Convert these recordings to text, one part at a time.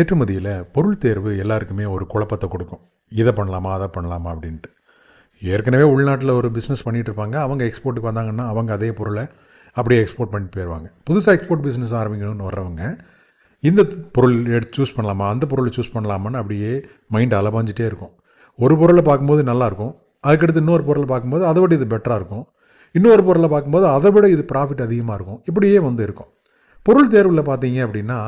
ஏற்றுமதியில் பொருள் தேர்வு எல்லாருக்குமே ஒரு குழப்பத்தை கொடுக்கும். இதை பண்ணலாமா அதை பண்ணலாமா அப்படின்ட்டு. ஏற்கனவே உள்நாட்டில் ஒரு பிஸ்னஸ் பண்ணிகிட்டு இருப்பாங்க. அவங்க எக்ஸ்போர்ட்டுக்கு வந்தாங்கன்னா அவங்க அதே பொருளை அப்படியே எக்ஸ்போர்ட் பண்ணிட்டு போயிடுவாங்க புதுசாக எக்ஸ்போர்ட் பிஸ்னஸ் ஆரம்பிக்கணும்னு வர்றவங்க இந்த பொருள் எடுத்து சூஸ் பண்ணலாமா அந்த பொருளை சூஸ் பண்ணலாமான்னு அப்படியே மைண்ட் அலபாஞ்சிட்டே இருக்கும். ஒரு பொருளை பார்க்கும்போது நல்லாயிருக்கும் அதுக்கடுத்து இன்னொரு பொருளை பார்க்கும்போது அதை விட இது பெட்டராக இருக்கும். இன்னொரு பொருளை பார்க்கும்போது அதை விட இது ப்ராஃபிட் அதிகமாக இருக்கும். இப்படியே வந்து இருக்கும். பொருள் தேர்வில் பார்த்தீங்க அப்படின்னா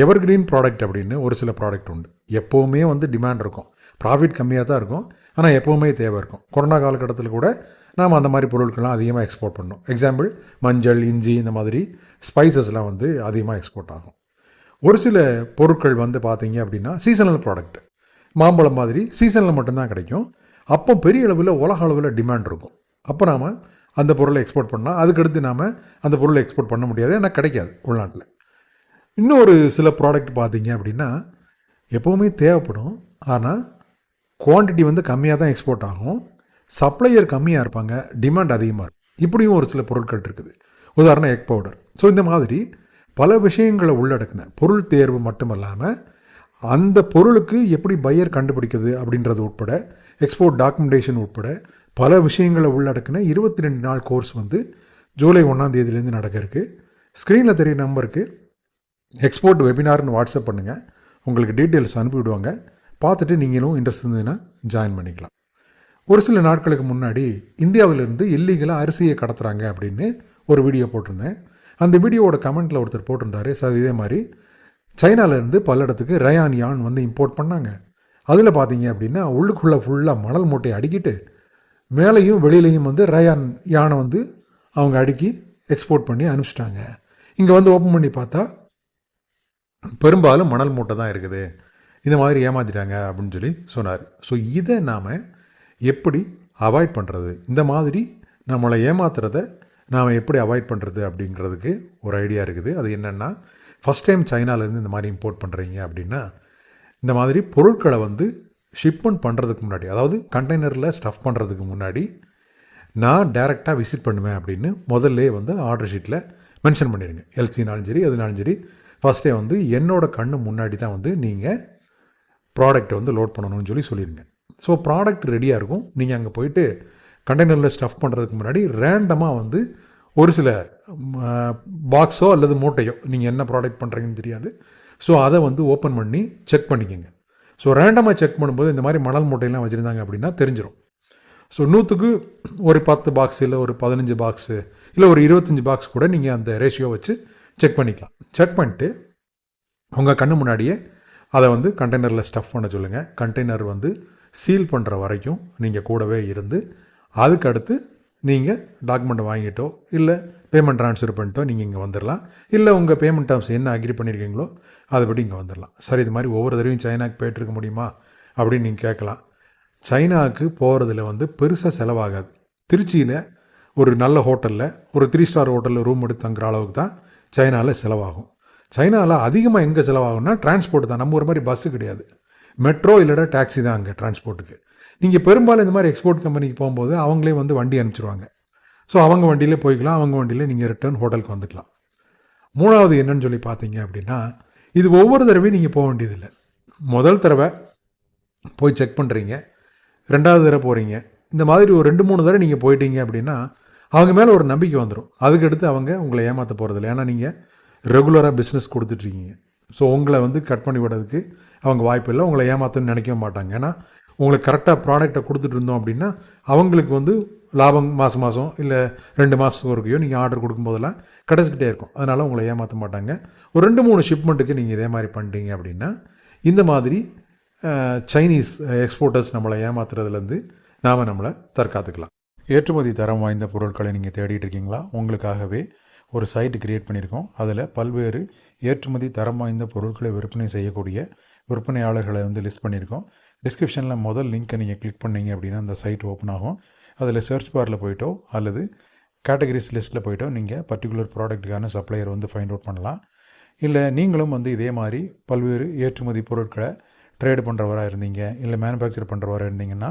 எவர்கிரீன் ப்ராடக்ட் அப்படின்னு ஒரு சில ப்ராடக்ட் உண்டு. எப்போவுமே வந்து டிமாண்ட் இருக்கும். ப்ராஃபிட் கம்மியாக தான் இருக்கும். ஆனால் எப்போவுமே தேவை இருக்கும். கொரோனா காலகட்டத்தில் கூட நாம் அந்த மாதிரி பொருட்கள்லாம் அதிகமாக எக்ஸ்போர்ட் பண்ணோம் எக்ஸாம்பிள் மஞ்சள் இஞ்சி இந்த மாதிரி ஸ்பைசஸ்லாம் வந்து அதிகமாக எக்ஸ்போர்ட் ஆகும். ஒரு சில பொருட்கள் வந்து பார்த்தீங்க அப்படின்னா சீசனல் ப்ராடக்ட் மாம்பழம் மாதிரி சீசனில் மட்டும்தான் கிடைக்கும். அப்போ பெரிய அளவில் உலக அளவில் டிமாண்ட் இருக்கும். அப்போ நாம் அந்த பொருளை எக்ஸ்போர்ட் பண்ணால் அதுக்கடுத்து நாம் அந்த பொருளை எக்ஸ்போர்ட் பண்ண முடியாது. ஏன்னா கிடைக்காது உள்நாட்டில். இன்னொரு சில ப்ராடக்ட் பார்த்தீங்க அப்படின்னா எப்போவுமே தேவைப்படும். ஆனால் குவான்டிட்டி வந்து கம்மியாக தான் எக்ஸ்போர்ட் ஆகும். சப்ளையர் கம்மியாக இருப்பாங்க டிமாண்ட் அதிகமாக இருக்கும். இப்படியும் ஒரு சில பொருட்கள் இருக்குது. உதாரணம் எக் பவுடர் ஸோ இந்த மாதிரி பல விஷயங்களை உள்ளடக்கின பொருள் தேர்வு மட்டும் இல்லாமல் அந்த பொருளுக்கு எப்படி பையர் கண்டுபிடிக்கிறது அப்படின்றது உட்பட எக்ஸ்போர்ட் டாக்குமெண்டேஷன் உட்பட பல விஷயங்களை உள்ளடக்கின இருபத்தி ரெண்டு நாள் கோர்ஸ் வந்து ஜூலை ஒன்றாம் தேதியிலேருந்து நடக்க இருக்குது ஸ்க்ரீனில் தெரிய நம்பருக்கு எக்ஸ்போர்ட் வெபினார்னு வாட்ஸ்அப் பண்ணுங்கள் உங்களுக்கு டீட்டெயில்ஸ் அனுப்பிவிடுவாங்க பார்த்துட்டு நீங்களும் இன்ட்ரெஸ்ட் இருந்ததுன்னா ஜாயின் பண்ணிக்கலாம். ஒரு சில நாட்களுக்கு முன்னாடி இந்தியாவிலிருந்து இல்லீகலாக அரிசியை கடத்துகிறாங்க அப்படின்னு ஒரு வீடியோ போட்டிருந்தேன். அந்த வீடியோவோட கமெண்ட்டில் ஒருத்தர் போட்டிருந்தாரு. சார் இதே மாதிரி சைனாவிலேருந்து பல இடத்துக்கு ரயான் யான் வந்து இம்போர்ட் பண்ணாங்க. அதில் பார்த்தீங்க அப்படின்னா உள்ளுக்குள்ளே ஃபுல்லாக மணல் மூட்டையை அடிக்கிட்டு மேலேயும் வெளியிலையும் வந்து ரயான் யானை வந்து அவங்க அடுக்கி எக்ஸ்போர்ட் பண்ணி அனுப்பிச்சிட்டாங்க. இங்கே வந்து ஓப்பன் பண்ணி பார்த்தா பெரும்பாலும் மணல் மூட்டை தான் இருக்குது. இந்த மாதிரி ஏமாத்திட்டாங்க அப்படின்னு சொல்லி சொன்னார். ஸோ இதை நாம் எப்படி அவாய்ட் பண்ணுறது இந்த மாதிரி நம்மளை ஏமாத்துறத நாம் எப்படி அவாய்ட் பண்ணுறது அப்படிங்கிறதுக்கு ஒரு ஐடியா இருக்குது. அது என்னென்னா ஃபஸ்ட் டைம் சைனாலேருந்து இந்த மாதிரி இம்போர்ட் பண்ணுறீங்க அப்படின்னா இந்த மாதிரி பொருட்களை வந்து ஷிப்மெண்ட் பண்ணுறதுக்கு முன்னாடி அதாவது கண்டெய்னரில் ஸ்டஃப் பண்ணுறதுக்கு முன்னாடி நான் டைரெக்டாக விசிட் பண்ணுவேன் அப்படின்னு முதல்ல வந்து ஆர்டர் ஷீட்டில் மென்ஷன் பண்ணிடுங்க எல்சினாலும் சரி எதுனாலும் சரி ஃபஸ்ட்டே வந்து என்னோடய கண்ணு முன்னாடி தான் வந்து நீங்கள் ப்ராடக்ட்டை வந்து லோட் பண்ணணும்னு சொல்லி சொல்லிடுங்க ஸோ ப்ராடக்ட் ரெடியாக இருக்கும். நீங்கள் அங்கே போயிட்டு கண்டெய்னரில் ஸ்டஃப் பண்ணுறதுக்கு முன்னாடி ரேண்டமாக வந்து ஒரு சில பாக்ஸோ அல்லது மூட்டையோ நீங்கள் என்ன ப்ராடக்ட் பண்ணுறீங்கன்னு தெரியாது. ஸோ அதை வந்து ஓப்பன் பண்ணி செக் பண்ணிக்கோங்க. ஸோ ரேண்டமாக செக் பண்ணும்போது இந்த மாதிரி மணல் மூட்டையெல்லாம் வச்சுருந்தாங்க அப்படின்னா தெரிஞ்சிடும் ஸோ நூற்றுக்கு ஒரு பத்து பாக்ஸ் இல்லை ஒரு பதினஞ்சு பாக்ஸு இல்லை ஒரு இருபத்தஞ்சி பாக்ஸ் கூட நீங்கள் அந்த ரேஷியோ வச்சு செக் பண்ணிக்கலாம். செக் பண்ணிட்டு உங்கள் கண்ணு முன்னாடியே அதை வந்து கண்டெய்னரில் ஸ்டஃப் பண்ண சொல்லுங்கள் கண்டெய்னர் வந்து சீல் பண்ணுற வரைக்கும் நீங்கள் கூடவே இருந்து அதுக்கு அடுத்து நீங்கள் டாக்குமெண்ட் வாங்கிட்டோ இல்லை பேமெண்ட் ட்ரான்ஸ்ஃபர் பண்ணிட்டோ நீங்கள் இங்கே வந்துடலாம் இல்லை உங்கள் பேமெண்ட் டேர்ம்ஸ் என்ன அக்ரி பண்ணியிருக்கீங்களோ அதுபடி இங்கே வந்துடலாம் சரி இது மாதிரி ஒவ்வொரு தடவையும் சைனாக்கு போயிட்டுருக்க முடியுமா அப்படின்னு நீங்கள் கேட்கலாம். சைனாவுக்கு போகிறதுல வந்து பெருசாக செலவாகாது. திருச்சியில் ஒரு நல்ல ஹோட்டலில் ஒரு த்ரீ ஸ்டார் ஹோட்டலில் ரூம் எடுத்து தங்குற அளவுக்கு தான் சைனாவில் செலவாகும். சைனாவில் அதிகமாக எங்கே செலவாகும்னா டிரான்ஸ்போர்ட் தான். நம்ம ஒரு மாதிரி பஸ்ஸு கிடையாது. மெட்ரோ இல்லைடா டாக்ஸி தான் அங்கே டிரான்ஸ்போர்ட்டுக்கு நீங்கள் பெரும்பாலும் இந்த மாதிரி எக்ஸ்போர்ட் கம்பெனிக்கு போகும்போது அவங்களே வந்து வண்டி அனுப்பிச்சிருவாங்க. ஸோ அவங்க வண்டியிலே போய்க்கலாம். அவங்க வண்டியில் நீங்கள் ரிட்டர்ன் ஹோட்டலுக்கு வந்துக்கலாம். மூணாவது என்னன்னு சொல்லி பார்த்தீங்க அப்படின்னா இது ஒவ்வொரு தடவையும் நீங்கள் போக வேண்டியதில்லை. முதல் தடவை போய் செக் பண்ணுறீங்க ரெண்டாவது தடவை போகிறீங்க இந்த மாதிரி ஒரு ரெண்டு மூணு தடவை நீங்கள் போயிட்டீங்க அப்படின்னா அவங்க மேலே ஒரு நம்பிக்கை வந்துடும் அதுக்கடுத்து அவங்க உங்களை ஏமாற்ற போகிறதில்ல ஏன்னா நீங்கள் ரெகுலராக பிஸ்னஸ் கொடுத்துட்ருக்கீங்க ஸோ உங்களை வந்து கட் பண்ணி விடுறதுக்கு அவங்க வாய்ப்பு இல்லை. உங்களை ஏமாற்றணும்னு நினைக்கவே மாட்டாங்க. ஏன்னா உங்களுக்கு கரெக்டாக ப்ராடக்ட்டை கொடுத்துட்டு இருந்தோம் அப்படின்னா அவங்களுக்கு வந்து லாபம் மாதம் மாதம் இல்லை ரெண்டு மாதத்துக்கு ஒருக்கையோ நீங்கள் ஆர்டர் கொடுக்கும்போதெல்லாம் கிடச்சிக்கிட்டே இருக்கும். அதனால் உங்களை ஏமாற்ற மாட்டாங்க. ஒரு ரெண்டு மூணு ஷிப்மெண்ட்டுக்கு நீங்கள் இதே மாதிரி பண்ணிட்டீங்க அப்படின்னா இந்த மாதிரி சைனீஸ் எக்ஸ்போர்ட்டர்ஸ் நம்மளை ஏமாத்துறதுலேருந்து நாம் நம்மளை தற்காத்துக்கலாம். ஏற்றுமதி தரம் வாய்ந்த பொருட்களை நீங்கள் தேடிட்டு இருக்கீங்களா? உங்களுக்காகவே ஒரு சைட் கிரியேட் பண்ணியிருக்கோம். அதில் பல்வேறு ஏற்றுமதி தரம் வாய்ந்த பொருட்களை விற்பனை செய்யக்கூடிய விற்பனையாளர்களை வந்து லிஸ்ட் பண்ணியிருக்கோம். டிஸ்கிரிப்ஷனில் முதல் லிங்க்கை நீங்கள் கிளிக் பண்ணீங்க அப்படின்னா அந்த சைட் ஓப்பன் ஆகும். அதில் சர்ச் பாரில் போயிட்டோ அல்லது கேட்டகரிஸ் லிஸ்ட்டில் போயிட்டோ நீங்கள் பர்டிகுலர் ப்ராடக்ட்டுக்கான சப்ளையர் வந்து ஃபைண்ட் அவுட் பண்ணலாம். இல்லை நீங்களும் வந்து இதே மாதிரி பல்வேறு ஏற்றுமதி பொருட்களை ட்ரேடு பண்ணுறவராக இருந்தீங்க இல்லை மேனுஃபேக்சர் பண்ணுறவராக இருந்தீங்கன்னா